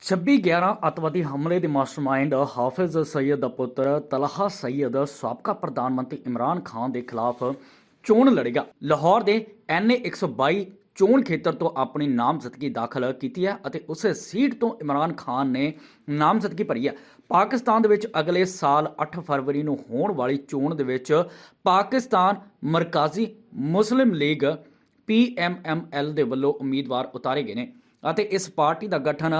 26/11 ਅੱਤਵਾਦੀ ਹਮਲੇ ਦੇ ਮਾਸਟਰਮਾਈਂਡ ਹਾਫਿਜ਼ ਸਈਦ ਦਾ ਪੁੱਤਰ ਤਲਹਾ ਸਈਦ ਸਾਬਕਾ ਪ੍ਰਧਾਨ ਮੰਤਰੀ ਇਮਰਾਨ ਖਾਨ ਦੇ ਖਿਲਾਫ ਚੋਣ ਲੜੇਗਾ। ਲਾਹੌਰ ਦੇ ਐਨਏ 122 ਚੋਣ ਖੇਤਰ ਤੋਂ ਆਪਣੀ ਨਾਮਜ਼ਦਗੀ ਦਾਖਲ ਕੀਤੀ ਹੈ ਅਤੇ ਉਸੇ ਸੀਟ ਤੋਂ ਇਮਰਾਨ ਖਾਨ ਨੇ ਨਾਮਜ਼ਦਗੀ ਭਰੀ ਹੈ। ਪਾਕਿਸਤਾਨ ਦੇ ਵਿੱਚ ਅਗਲੇ ਸਾਲ 8 ਫਰਵਰੀ ਨੂੰ ਹੋਣ ਵਾਲੀ ਚੋਣ ਦੇ ਵਿੱਚ Pakistan Markazi Muslim League PMML ਦੇ ਵੱਲੋਂ ਉਮੀਦਵਾਰ ਉਤਾਰੇ ਗਏ ਨੇ। ਅਤੇ ਇਸ ਪਾਰਟੀ ਦਾ ਗਠਨ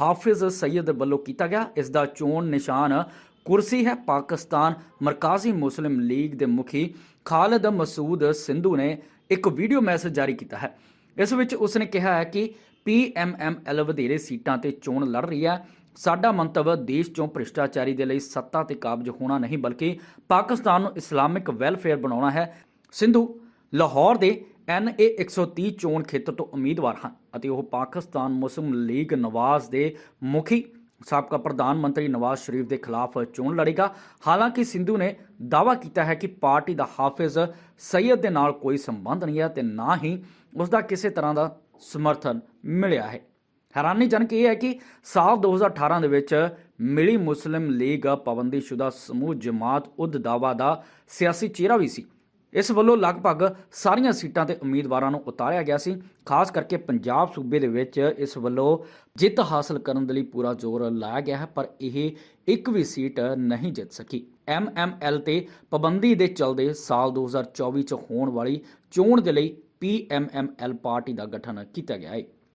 ਹਾਫਿਜ਼ ਸਈਦ ਵੱਲੋਂ ਕੀਤਾ ਗਿਆ। ਇਸ ਦਾ ਚੋਣ ਨਿਸ਼ਾਨ ਕੁਰਸੀ ਹੈ। ਪਾਕਿਸਤਾਨ ਮਰਕਾਜ਼ੀ ਮੁਸਲਿਮ ਲੀਗ ਦੇ ਮੁਖੀ ਖਾਲਦ ਮਸੂਦ ਸਿੰਧੂ ਨੇ ਇੱਕ ਵੀਡੀਓ ਮੈਸੇਜ ਜਾਰੀ ਕੀਤਾ ਹੈ। ਇਸ ਵਿੱਚ ਉਸਨੇ ਕਿਹਾ ਹੈ ਕਿ ਪੀਐਮਐਮਐਲ ਵਧੇਰੇ ਸੀਟਾਂ ਤੇ ਚੋਣ ਲੜ ਰਹੀ ਹੈ। ਸਾਡਾ ਮੰਤਵ ਦੇਸ਼ ਚੋਂ ਭ੍ਰਿਸ਼ਟਾਚਾਰੀ ਦੇ ਲਈ ਸੱਤਾ ਤੇ ਕਾਬਜ ਹੋਣਾ ਨਹੀਂ, ਬਲਕਿ ਪਾਕਿਸਤਾਨ ਨੂੰ ਇਸਲਾਮਿਕ ਵੈਲਫੇਅਰ ਬਣਾਉਣਾ ਹੈ। ਸਿੰਧੂ, ਲਾਹੌਰ ਦੇ ਐਨਏ 130 ਚੋਣ ਖੇਤਰ ਤੋਂ ਉਮੀਦਵਾਰ ਹਨ ਅਤੇ ਉਹ ਪਾਕਿਸਤਾਨ ਮੁਸਲਿਮ ਲੀਗ ਨਵਾਜ਼ ਦੇ ਮੁਖੀ ਸਾਬਕਾ ਪ੍ਰਧਾਨ ਮੰਤਰੀ ਨਵਾਜ਼ ਸ਼ਰੀਫ ਦੇ ਖਿਲਾਫ ਚੋਣ ਲੜੇਗਾ। ਹਾਲਾਂਕਿ ਸਿੰਧੂ ਨੇ ਦਾਅਵਾ ਕੀਤਾ ਹੈ ਕਿ ਪਾਰਟੀ ਦਾ ਹਾਫਿਜ਼ ਸੈਯਦ ਦੇ ਨਾਲ ਕੋਈ ਸੰਬੰਧ ਨਹੀਂ ਹੈ ਤੇ ਨਾ ਹੀ ਉਸ ਦਾ ਕਿਸੇ ਤਰ੍ਹਾਂ ਦਾ ਸਮਰਥਨ ਮਿਲਿਆ ਹੈ। ਹੈਰਾਨੀਜਨਕ ਇਹ ਹੈ ਕਿ ਸਾਲ 2018 ਦੇ ਵਿੱਚ ਮਿਲੀ ਮੁਸਲਿਮ ਲੀਗ ਪਾਬੰਦੀਸ਼ੁਦਾ ਸਮੂਹ ਜਮਾਤ ਉਦ ਦਾਵਾ ਦਾ ਸਿਆਸੀ ਚਿਹਰਾ ਵੀ ਸੀ। ਇਸ ਵੱਲੋਂ ਲਗਭਗ ਸਾਰੀਆਂ ਸੀਟਾਂ ਤੇ ਉਮੀਦਵਾਰਾਂ ਨੂੰ ਉਤਾਰਿਆ ਗਿਆ ਸੀ। ਖਾਸ ਕਰਕੇ ਪੰਜਾਬ ਸੂਬੇ ਦੇ ਵਿੱਚ ਇਸ ਵੱਲੋਂ ਜਿੱਤ ਹਾਸਲ ਕਰਨ ਦੇ ਲਈ ਪੂਰਾ ਜ਼ੋਰ ਲਾਇਆ ਗਿਆ ਹੈ, ਪਰ ਇਹ ਇੱਕ ਵੀ ਸੀਟ ਨਹੀਂ ਜਿੱਤ ਸਕੀ। ਐਮਐਮਐਲ ਤੇ ਪਾਬੰਦੀ ਦੇ ਚਲਦੇ ਸਾਲ 2024 ਚ ਹੋਣ ਵਾਲੀ ਚੋਣ ਦੇ ਲਈ ਪੀਐਮਐਮਐਲ ਪਾਰਟੀ ਦਾ ਗਠਨ ਕੀਤਾ ਗਿਆ ਹੈ